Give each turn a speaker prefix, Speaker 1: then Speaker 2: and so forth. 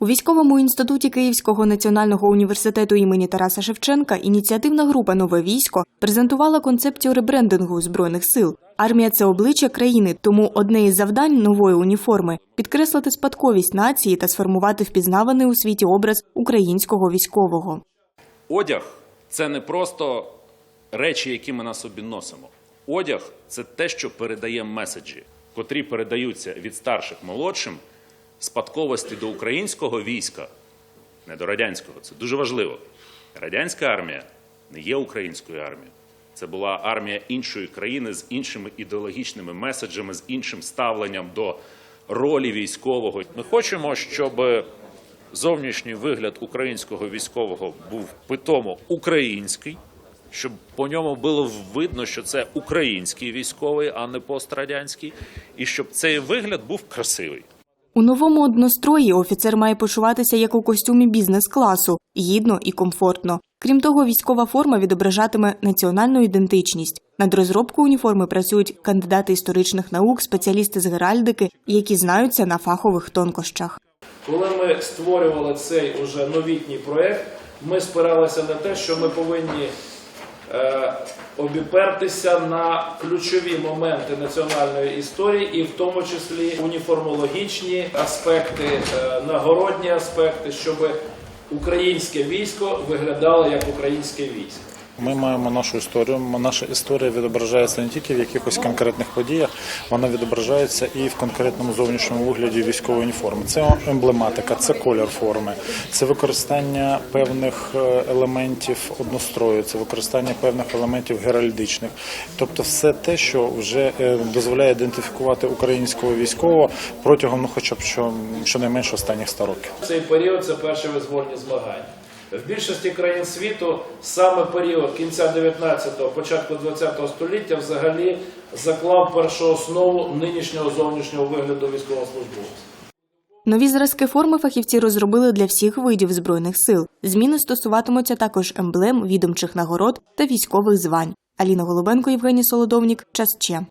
Speaker 1: У військовому інституті Київського національного університету імені Тараса Шевченка ініціативна група Нове військо презентувала концепцію ребрендингу збройних сил. Армія це обличчя країни, тому одне із завдань нової уніформи підкреслити спадковість нації та сформувати впізнаваний у світі образ українського військового.
Speaker 2: Одяг це не просто речі, які ми на собі носимо. Одяг це те, що передає меседжі, котрі передаються від старших молодшим спадковості до українського війська, не до радянського. Це дуже важливо. Радянська армія не є українською армією. Це була армія іншої країни з іншими ідеологічними меседжами, з іншим ставленням до ролі військового. Ми хочемо, щоб зовнішній вигляд українського військового був питомо український, щоб по ньому було видно, що це український військовий, а не пострадянський, і щоб цей вигляд був красивий.
Speaker 1: У новому однострої офіцер має почуватися як у костюмі бізнес-класу гідно і комфортно. Крім того, військова форма відображатиме національну ідентичність. Над розробкою уніформи працюють кандидати історичних наук, спеціалісти з геральдики, які знаються на фахових тонкощах.
Speaker 3: Коли ми створювали цей уже новітній проект, ми спиралися на те, що ми повинні обіпертися на ключові моменти національної історії, і в тому числі уніформологічні аспекти, е, нагородні аспекти, щоб українське військо виглядало як українське військо.
Speaker 4: Ми маємо нашу історію. Наша історія відображається не тільки в якихось конкретних подіях, вона відображається і в конкретному зовнішньому вигляді військової уніформи. Це емблематика, це колір форми, це використання певних е, елементів однострою, це використання певних елементів геральдичних, тобто все те, що вже е, дозволяє ідентифікувати українського військового протягом, ну хоча б що щонайменше останніх 100 років.
Speaker 3: Цей період це перші визвольні змагання. В більшості країн світу саме період кінця 19-го, початку 20-го століття взагалі заклав першу основу нинішнього зовнішнього вигляду військовослужбовця.
Speaker 1: Нові зразки форми фахівці розробили для всіх видів збройних сил. Зміни стосуватимуться також емблем, відомчих нагород та військових звань. Аліна Голубенко, Євгеній Солодовнік. Час Че.